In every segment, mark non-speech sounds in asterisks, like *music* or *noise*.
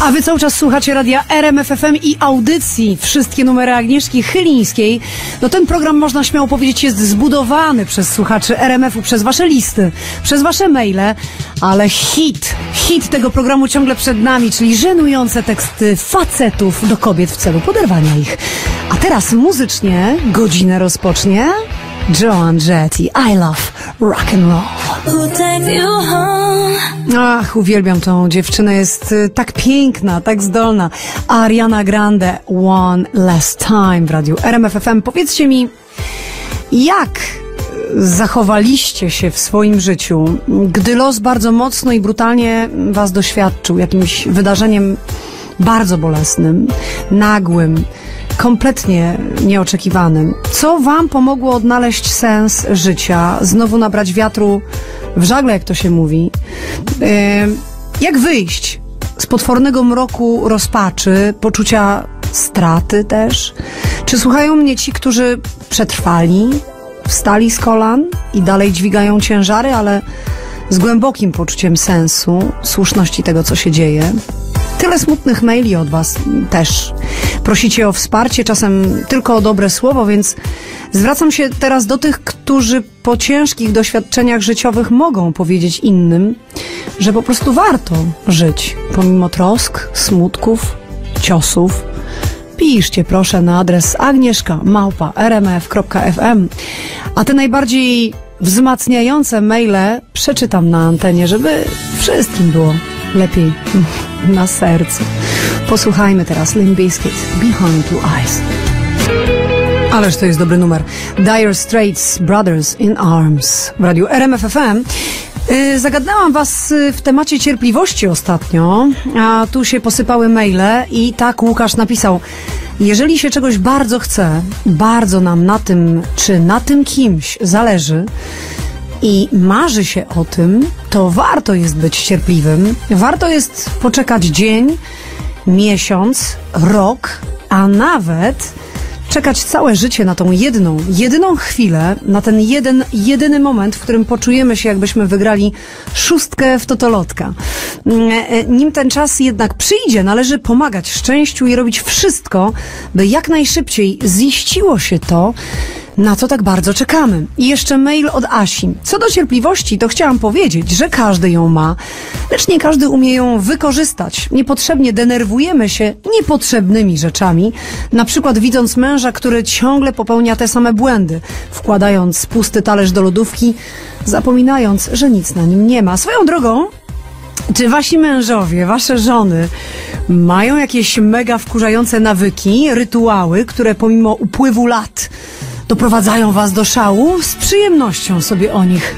A wy cały czas słuchacie radia RMFFM i audycji Wszystkie numery Agnieszki Chylińskiej. No ten program, można śmiało powiedzieć, jest zbudowany przez słuchaczy RMF-u, przez wasze listy, przez wasze maile, ale hit, hit tego programu ciągle przed nami, czyli żenujące teksty facetów do kobiet w celu poderwania ich. A teraz muzycznie godzinę rozpocznie Joan Jett i I Love Rock and Roll. Ach, uwielbiam tą dziewczynę, jest y, tak piękna, tak zdolna. Ariana Grande, One Last Time w radiu RMFFM. Powiedzcie mi, jak zachowaliście się w swoim życiu, gdy los bardzo mocno i brutalnie was doświadczył jakimś wydarzeniem bardzo bolesnym, nagłym, kompletnie nieoczekiwanym. Co wam pomogło odnaleźć sens życia, znowu nabrać wiatru w żagle, jak to się mówi? Yy, jak wyjść z potwornego mroku rozpaczy, poczucia straty też? Czy słuchają mnie ci, którzy przetrwali, wstali z kolan i dalej dźwigają ciężary, ale z głębokim poczuciem sensu, słuszności tego, co się dzieje? Tyle smutnych maili od Was też. Prosicie o wsparcie, czasem tylko o dobre słowo, więc zwracam się teraz do tych, którzy po ciężkich doświadczeniach życiowych mogą powiedzieć innym, że po prostu warto żyć, pomimo trosk, smutków, ciosów. Piszcie proszę na adres agnieszka małpa rmf.fm, a te najbardziej wzmacniające maile przeczytam na antenie, żeby wszystkim było lepiej na sercu. Posłuchajmy teraz Limp Bizkit, Behind Two Eyes. Ależ to jest dobry numer. Dire Straits Brothers in Arms w radiu RMFFM. Yy, zagadnęłam Was y, w temacie cierpliwości ostatnio, a tu się posypały maile i tak Łukasz napisał jeżeli się czegoś bardzo chce, bardzo nam na tym, czy na tym kimś zależy, i marzy się o tym, to warto jest być cierpliwym. Warto jest poczekać dzień, miesiąc, rok, a nawet czekać całe życie na tą jedną, jedyną chwilę, na ten jeden, jedyny moment, w którym poczujemy się, jakbyśmy wygrali szóstkę w totolotka. Mm, e, nim ten czas jednak przyjdzie, należy pomagać szczęściu i robić wszystko, by jak najszybciej ziściło się to, na co tak bardzo czekamy. I jeszcze mail od Asi. Co do cierpliwości, to chciałam powiedzieć, że każdy ją ma, lecz nie każdy umie ją wykorzystać. Niepotrzebnie denerwujemy się niepotrzebnymi rzeczami, na przykład widząc męża, który ciągle popełnia te same błędy, wkładając pusty talerz do lodówki, zapominając, że nic na nim nie ma. Swoją drogą, czy wasi mężowie, wasze żony mają jakieś mega wkurzające nawyki, rytuały, które pomimo upływu lat doprowadzają Was do szału, z przyjemnością sobie o nich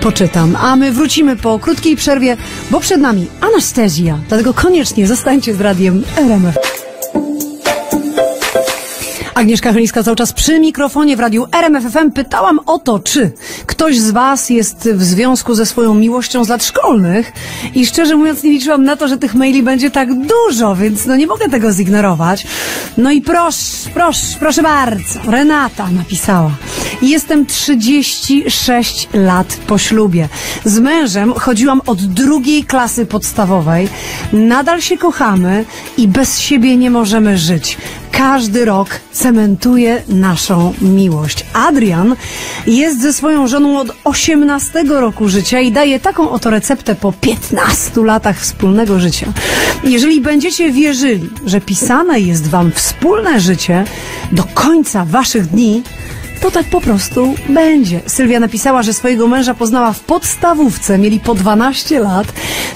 poczytam. A my wrócimy po krótkiej przerwie, bo przed nami anestezja. Dlatego koniecznie zostańcie z radiem RMF. Agnieszka Chylińska cały czas przy mikrofonie w radiu RMFFM. Pytałam o to, czy ktoś z Was jest w związku ze swoją miłością z lat szkolnych i szczerze mówiąc nie liczyłam na to, że tych maili będzie tak dużo, więc no nie mogę tego zignorować. No i proszę, proszę, proszę bardzo, Renata napisała. Jestem 36 lat po ślubie. Z mężem chodziłam od drugiej klasy podstawowej. Nadal się kochamy i bez siebie nie możemy żyć każdy rok cementuje naszą miłość. Adrian jest ze swoją żoną od 18 roku życia i daje taką oto receptę po 15 latach wspólnego życia. Jeżeli będziecie wierzyli, że pisane jest wam wspólne życie do końca waszych dni, to tak po prostu będzie. Sylwia napisała, że swojego męża poznała w podstawówce, mieli po 12 lat.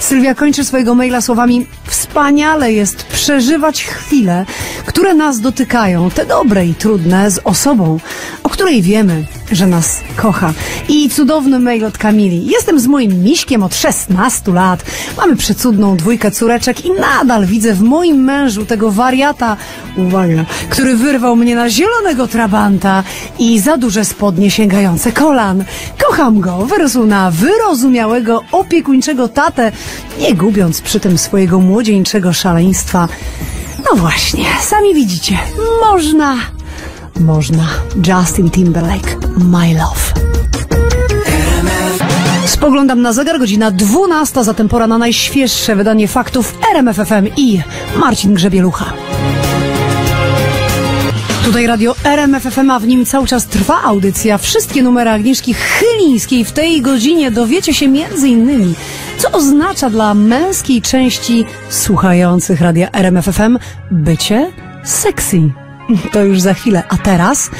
Sylwia kończy swojego maila słowami: Wspaniale jest przeżywać chwile, które nas dotykają, te dobre i trudne, z osobą, o której wiemy, że nas kocha. I cudowny mail od Kamili. Jestem z moim miśkiem od 16 lat. Mamy przecudną dwójkę córeczek i nadal widzę w moim mężu tego wariata, uwaga, który wyrwał mnie na zielonego trabanta i za duże spodnie sięgające kolan. Kocham go. Wyrósł na wyrozumiałego, opiekuńczego tatę, nie gubiąc przy tym swojego młodzieńczego szaleństwa. No właśnie, sami widzicie, można można. Justin Timberlake, My Love. Spoglądam na zegar, godzina 12, zatem pora na najświeższe wydanie faktów RMFFM i Marcin Grzebielucha. Tutaj radio RMFFM, a w nim cały czas trwa audycja. Wszystkie numery Agnieszki Chylińskiej w tej godzinie dowiecie się między innymi, co oznacza dla męskiej części słuchających radia RMFFM bycie sexy. To już za chwilę. A teraz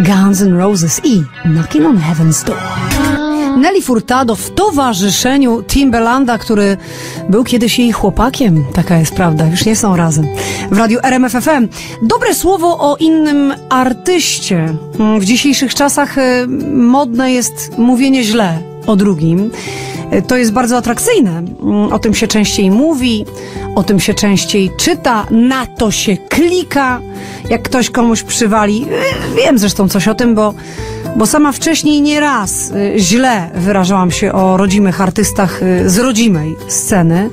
Guns N' Roses i Knocking on Heaven's Door. Nelly Furtado w towarzyszeniu Timberlanda, który był kiedyś jej chłopakiem. Taka jest prawda, już nie są razem. W radiu RMFFM. Dobre słowo o innym artyście. W dzisiejszych czasach y, modne jest mówienie źle o drugim. Y, to jest bardzo atrakcyjne. Mm, o tym się częściej mówi, o tym się częściej czyta, na to się klika, jak ktoś komuś przywali. Y, wiem zresztą coś o tym, bo bo sama wcześniej nie raz y, źle wyrażałam się o rodzimych artystach z rodzimej sceny.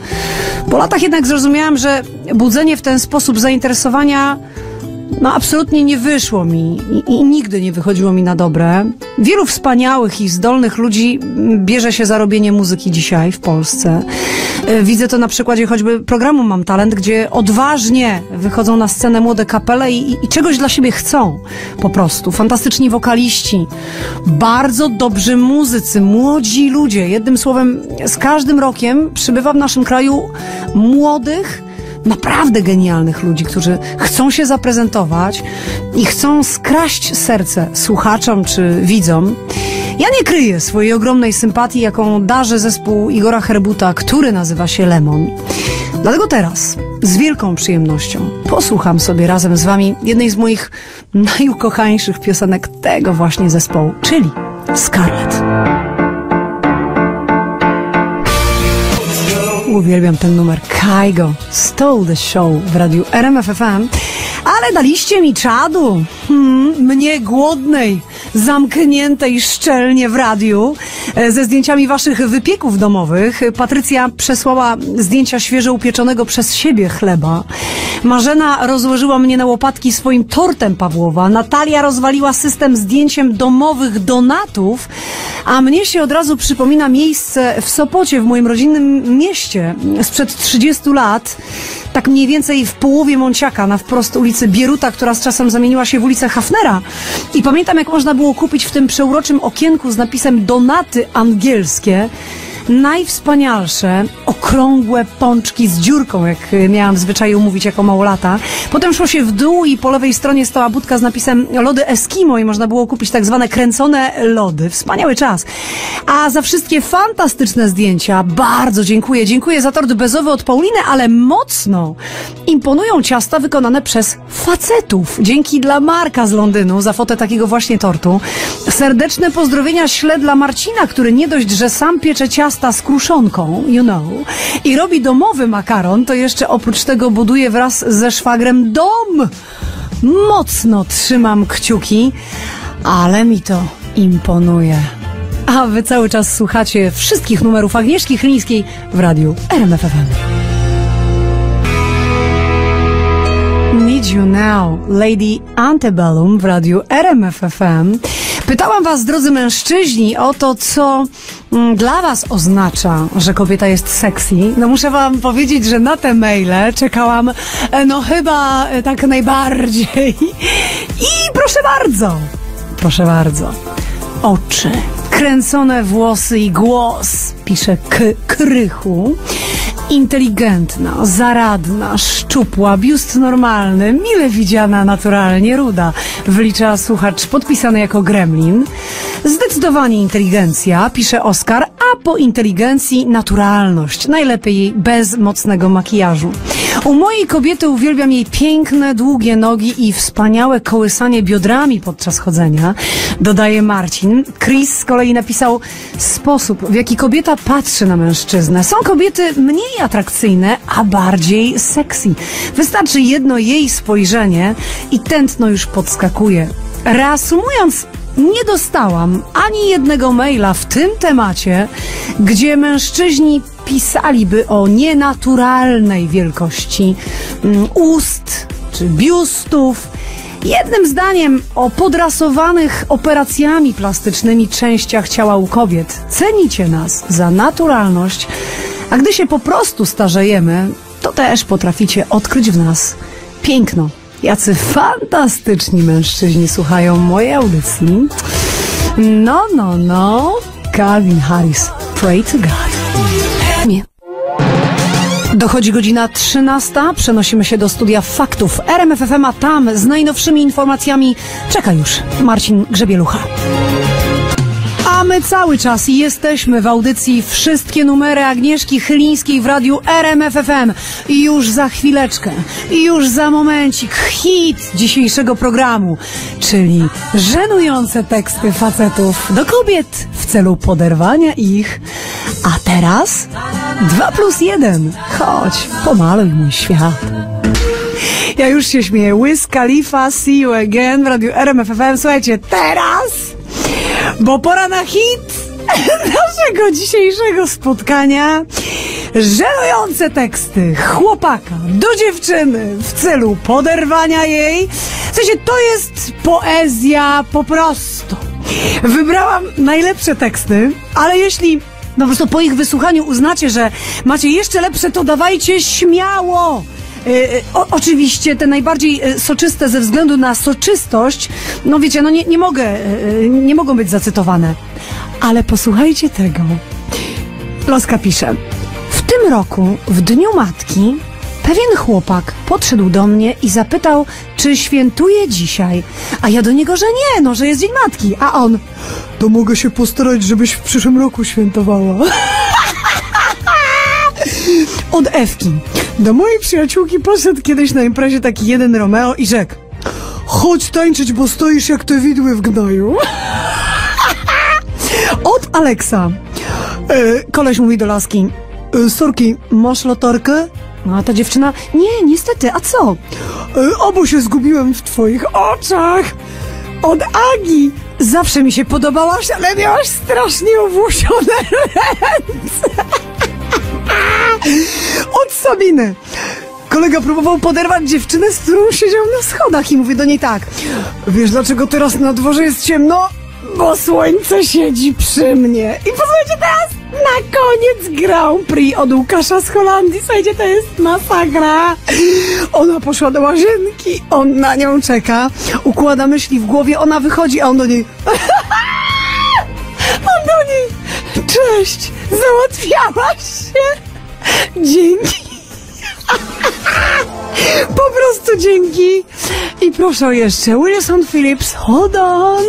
Po latach jednak zrozumiałam, że budzenie w ten sposób zainteresowania no absolutnie nie wyszło mi i, i, nigdy nie wychodziło mi na dobre. Wielu wspaniałych i zdolnych ludzi bierze się za robienie muzyki dzisiaj w Polsce. E, widzę to na przykładzie choćby programu Mam Talent, gdzie odważnie wychodzą na scenę młode kapele i, i czegoś dla siebie chcą. Po prostu. Fantastyczni wokaliści, bardzo dobrzy muzycy, młodzi ludzie. Jednym słowem, z każdym rokiem przybywa w naszym kraju młodych, naprawdę genialnych ludzi, którzy chcą się zaprezentować i chcą skraść serce słuchaczom czy widzom. Ja nie kryję swojej ogromnej sympatii, jaką darzy zespół Igora Herbuta, który nazywa się Lemon. Dlatego teraz, z wielką przyjemnością, posłucham sobie razem z Wami jednej z moich najukochańszych piosenek tego właśnie zespołu, czyli Scarlet. Uwielbiam ten numer. Kaigo stole the show w radiu RMFFM, ale daliście mi czadu. Hmm, mnie głodnej, zamkniętej szczelnie w radiu e, ze zdjęciami waszych wypieków domowych. Patrycja przesłała zdjęcia świeżo upieczonego przez siebie chleba. Marzena rozłożyła mnie na łopatki swoim tortem Pawłowa. Natalia rozwaliła system zdjęciem domowych donatów, a mnie się od razu przypomina miejsce w Sopocie, w moim rodzinnym mieście, sprzed 30 lat, tak mniej więcej w połowie Monciaka, na wprost ulicy Bieruta, która z czasem zamieniła się w ulicę Hafnera. I pamiętam, jak można było kupić w tym przeuroczym okienku z napisem donaty angielskie najwspanialsze, okrągłe pączki z dziurką, jak miałam w zwyczaju mówić jako małolata. Potem szło się w dół i po lewej stronie stała budka z napisem lody Eskimo i można było kupić tak zwane kręcone lody. Wspaniały czas. A za wszystkie fantastyczne zdjęcia bardzo dziękuję. Dziękuję za tort bezowy od Pauliny, ale mocno imponują ciasta wykonane przez facetów. Dzięki dla Marka z Londynu za fotę takiego właśnie tortu. Serdeczne pozdrowienia śle dla Marcina, który nie dość, że sam piecze ciasto, ciasta z kruszonką, you know, i robi domowy makaron, to jeszcze oprócz tego buduje wraz ze szwagrem dom. Mocno trzymam kciuki, ale mi to imponuje. A wy cały czas słuchacie wszystkich numerów Agnieszki Chlińskiej w radiu RMFFM. Need You Now, Lady Antebellum w radiu RMFFM. Pytałam was, drodzy mężczyźni, o to, co mm, dla was oznacza, że kobieta jest sexy. No muszę wam powiedzieć, że na te maile czekałam, e, no chyba e, tak najbardziej. I proszę bardzo, proszę bardzo, oczy, kręcone włosy i głos, pisze K Krychu. Inteligentna, zaradna, szczupła, biust normalny, mile widziana, naturalnie ruda. Wlicza słuchacz podpisany jako gremlin. Zdecydowanie inteligencja, pisze Oskar, a po inteligencji naturalność. Najlepiej bez mocnego makijażu. U mojej kobiety uwielbiam jej piękne, długie nogi i wspaniałe kołysanie biodrami podczas chodzenia, dodaje Marcin. Chris z kolei napisał sposób, w jaki kobieta patrzy na mężczyznę. Są kobiety mniej atrakcyjne, a bardziej sexy. Wystarczy jedno jej spojrzenie i tętno już podskakuje. Reasumując, nie dostałam ani jednego maila w tym temacie, gdzie mężczyźni pisaliby o nienaturalnej wielkości mm, ust czy biustów Jednym zdaniem o podrasowanych operacjami plastycznymi częściach ciała u kobiet. Cenicie nas za naturalność, a gdy się po prostu starzejemy, to też potraficie odkryć w nas piękno. Jacy fantastyczni mężczyźni słuchają mojej audycji. No, no, no. Calvin Harris. Pray to God. Dochodzi godzina 13. Przenosimy się do studia faktów RMFFM, a tam z najnowszymi informacjami czeka już Marcin Grzebielucha. A my cały czas jesteśmy w audycji Wszystkie numery Agnieszki Chylińskiej w radiu RMFFM. I już za chwileczkę, i już za momencik hit dzisiejszego programu, czyli żenujące teksty facetów do kobiet w celu poderwania ich. A teraz dwa plus jeden. Chodź, pomaluj mój świat. Ja już się śmieję. Wiz Khalifa, see you again w radiu RMFFM. Słuchajcie, teraz bo pora na hit *laughs* naszego dzisiejszego spotkania. Żenujące teksty chłopaka do dziewczyny w celu poderwania jej. W sensie to jest poezja po prostu. Wybrałam najlepsze teksty, ale jeśli no po prostu po ich wysłuchaniu uznacie, że macie jeszcze lepsze, to dawajcie śmiało. O, oczywiście te najbardziej soczyste ze względu na soczystość, no wiecie, no nie, nie mogę, nie mogą być zacytowane. Ale posłuchajcie tego. Loska pisze. W tym roku, w Dniu Matki, pewien chłopak podszedł do mnie i zapytał, czy świętuje dzisiaj. A ja do niego, że nie, no, że jest Dzień Matki. A on, to mogę się postarać, żebyś w przyszłym roku świętowała. *laughs* Od Ewki. Do mojej przyjaciółki poszedł kiedyś na imprezie taki jeden Romeo i rzekł Chodź tańczyć, bo stoisz jak te widły w gnoju. *laughs* Od Aleksa. E, koleś mówi do laski e, Sorki, masz latarkę? No a ta dziewczyna, nie, niestety, a co? E, obo się zgubiłem w twoich oczach. Od Agi. Zawsze mi się podobałaś, ale miałaś strasznie owłosione *laughs* ręce. *laughs* Sabiny. Kolega próbował poderwać dziewczynę, z którą siedział na schodach i mówi do niej tak. Wiesz dlaczego teraz na dworze jest ciemno? Bo słońce siedzi przy mnie. I posłuchajcie teraz na koniec Grand Prix od Łukasza z Holandii. Słuchajcie, to jest masakra. Ona poszła do łazienki, on na nią czeka, układa myśli w głowie, ona wychodzi, a on do niej... *laughs* on do niej... Cześć, załatwiałaś się? Dzięki. *laughs* Po prostu dzięki. I proszę jeszcze, Wilson Phillips, hold on.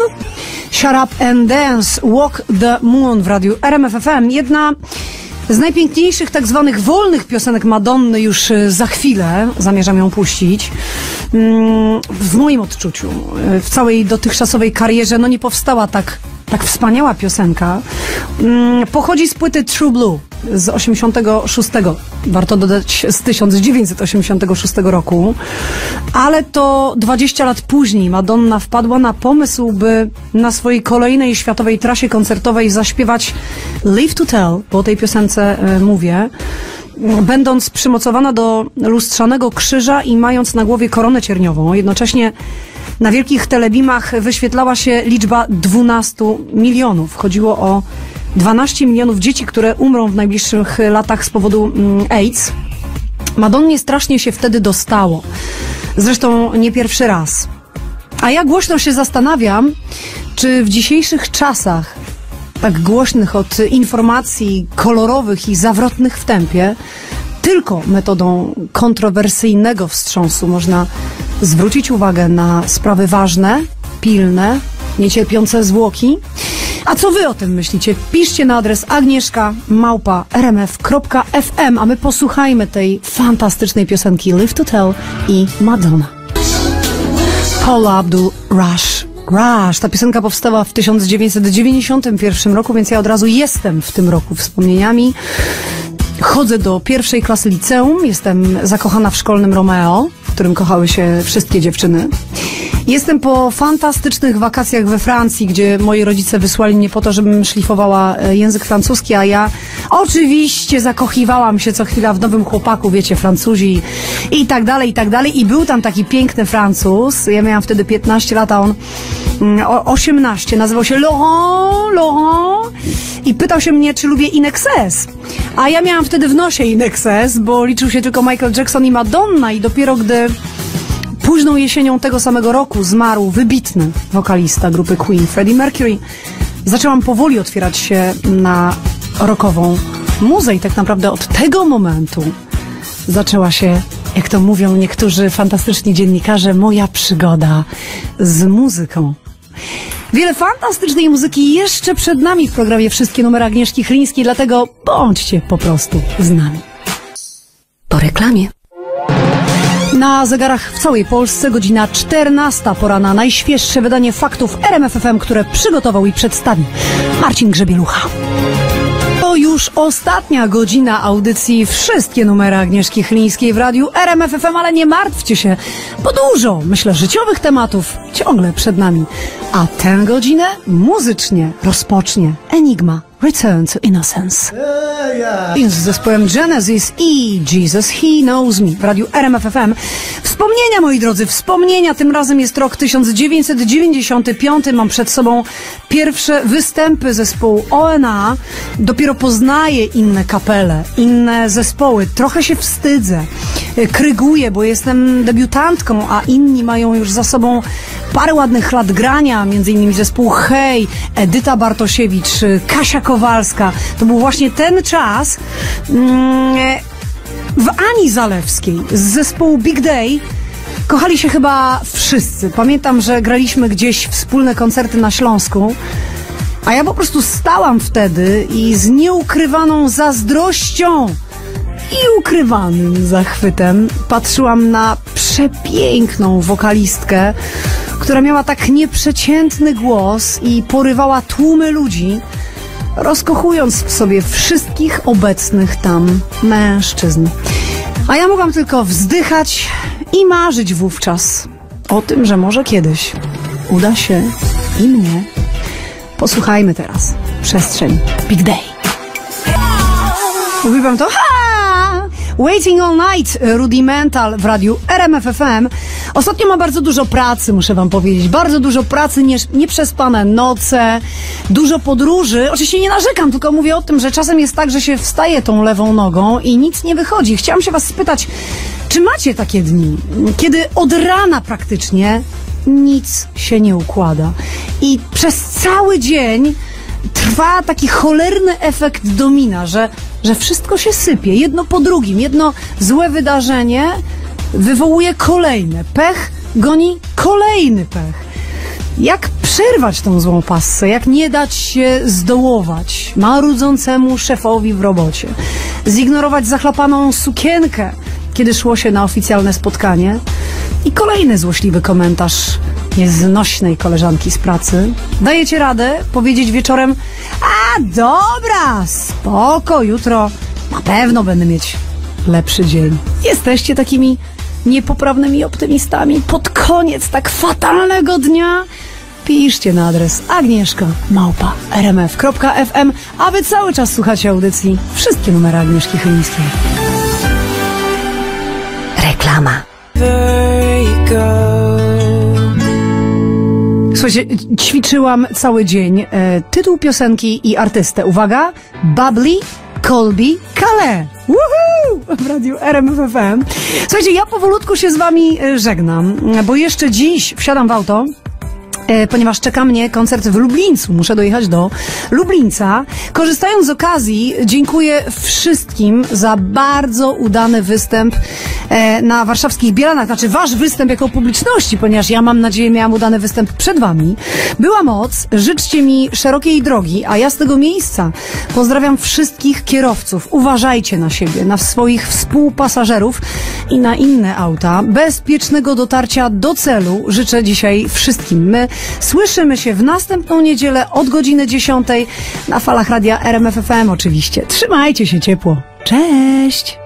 Shut Up and Dance, Walk the Moon w radiu RMFFM. Jedna z najpiękniejszych tak zwanych wolnych piosenek Madonny już za chwilę zamierzam ją puścić. W moim odczuciu, w całej dotychczasowej karierze, no nie powstała tak, tak wspaniała piosenka. Pochodzi z płyty True Blue z 86, warto dodać z 1986 roku, ale to 20 lat później Madonna wpadła na pomysł, by na swojej kolejnej światowej trasie koncertowej zaśpiewać Live to Tell, bo o tej piosence y, mówię, będąc przymocowana do lustrzanego krzyża i mając na głowie koronę cierniową. Jednocześnie na wielkich telebimach wyświetlała się liczba 12 milionów. Chodziło o 12 milionów dzieci, które umrą w najbliższych latach z powodu mm, AIDS. Madonnie strasznie się wtedy dostało. Zresztą nie pierwszy raz. A ja głośno się zastanawiam, czy w dzisiejszych czasach, tak głośnych od informacji kolorowych i zawrotnych w tempie, tylko metodą kontrowersyjnego wstrząsu można zwrócić uwagę na sprawy ważne, pilne, niecierpiące zwłoki. A co wy o tym myślicie? Piszcie na adres agnieszka małpa rmf.fm, a my posłuchajmy tej fantastycznej piosenki Live to Tell i Madonna. Paula Abdul Rush. Rush. Ta piosenka powstała w 1991 roku, więc ja od razu jestem w tym roku wspomnieniami. Chodzę do pierwszej klasy liceum, jestem zakochana w szkolnym Romeo, w którym kochały się wszystkie dziewczyny. Jestem po fantastycznych wakacjach we Francji, gdzie moi rodzice wysłali mnie po to, żebym szlifowała e, język francuski, a ja oczywiście zakochiwałam się co chwila w nowym chłopaku, wiecie, Francuzi i tak dalej, i tak dalej. I był tam taki piękny Francuz. Ja miałam wtedy 15 lat, a on mm, o- 18. Nazywał się Laurent, Laurent i pytał się mnie, czy lubię Inexes. A ja miałam wtedy w nosie Inexes, bo liczył się tylko Michael Jackson i Madonna i dopiero gdy Późną jesienią tego samego roku zmarł wybitny wokalista grupy Queen, Freddie Mercury. Zaczęłam powoli otwierać się na rockową muzę i tak naprawdę od tego momentu zaczęła się, jak to mówią niektórzy fantastyczni dziennikarze, moja przygoda z muzyką. Wiele fantastycznej muzyki jeszcze przed nami w programie Wszystkie numery Agnieszki Chlińskiej, dlatego bądźcie po prostu z nami. Po reklamie. Na zegarach w całej Polsce godzina 14 pora na najświeższe wydanie faktów RMFFM, które przygotował i przedstawi Marcin Grzebielucha. To już ostatnia godzina audycji Wszystkie numery Agnieszki Chlińskiej w radiu RMFFM, ale nie martwcie się, bo dużo, myślę, życiowych tematów ciągle przed nami. A tę godzinę muzycznie rozpocznie Enigma Return to Innocence. Z zespołem Genesis i Jesus He Knows Me w radiu RMFFM. Wspomnienia, moi drodzy, wspomnienia. Tym razem jest rok 1995. Mam przed sobą pierwsze występy zespołu ONA. Dopiero poznaję inne kapele, inne zespoły. Trochę się wstydzę. Y, Kryguję, bo jestem debiutantką, a inni mają już za sobą parę ładnych lat grania, między innymi zespół Hej, Edyta Bartosiewicz, y, Kasia Kowalska. To był właśnie ten czas mm, w Ani Zalewskiej z zespołu Big Day. Kochali się chyba wszyscy. Pamiętam, że graliśmy gdzieś wspólne koncerty na Śląsku. A ja po prostu stałam wtedy i z nieukrywaną zazdrością i ukrywanym zachwytem patrzyłam na przepiękną wokalistkę, która miała tak nieprzeciętny głos i porywała tłumy ludzi, rozkochując w sobie wszystkich obecnych tam mężczyzn. A ja mogłam tylko wzdychać i marzyć wówczas o tym, że może kiedyś uda się i mnie. Posłuchajmy teraz. Przestrzeń Big Day. Wam to? Ha! Waiting All Night, Rudimental w radiu RMFFM. Ostatnio ma bardzo dużo pracy, muszę wam powiedzieć. Bardzo dużo pracy, nie, nieprzespane noce, dużo podróży. Oczywiście nie narzekam, tylko mówię o tym, że czasem jest tak, że się wstaje tą lewą nogą i nic nie wychodzi. Chciałam się was spytać, czy macie takie dni, kiedy od rana praktycznie nic się nie układa i przez cały dzień trwa taki cholerny efekt domina, że, że wszystko się sypie, jedno po drugim. Jedno złe wydarzenie wywołuje kolejne. Pech goni kolejny pech. Jak przerwać tą złą passę? Jak nie dać się zdołować marudzącemu szefowi w robocie? Zignorować zachlapaną sukienkę, kiedy szło się na oficjalne spotkanie? I kolejny złośliwy komentarz nieznośnej koleżanki z pracy. Dajecie radę powiedzieć wieczorem, a dobra, spoko, jutro na pewno będę mieć lepszy dzień. Jesteście takimi niepoprawnymi optymistami pod koniec tak fatalnego dnia? Piszcie na adres agnieszka małpa rmf.fm, a wy cały czas słuchacie audycji Wszystkie numery Agnieszki Chylińskiej. Reklama. Słuchajcie, ćwiczyłam cały dzień e, tytuł piosenki i artystę. Uwaga, Bubbly Colby Calais. Woohoo! W radiu RMFFM. Słuchajcie, ja powolutku się z wami e, żegnam, bo jeszcze dziś wsiadam w auto. E, ponieważ czeka mnie koncert w Lublińcu. Muszę dojechać do Lublińca. Korzystając z okazji, dziękuję wszystkim za bardzo udany występ e, na warszawskich Bielanach. Znaczy, wasz występ jako publiczności, ponieważ ja mam nadzieję, miałam udany występ przed wami. Była moc, życzcie mi szerokiej drogi, a ja z tego miejsca pozdrawiam wszystkich kierowców. Uważajcie na siebie, na swoich współpasażerów i na inne auta. Bezpiecznego dotarcia do celu życzę dzisiaj wszystkim. My słyszymy się w następną niedzielę od godziny 10 na falach radia RMFFM oczywiście. Trzymajcie się ciepło. Cześć!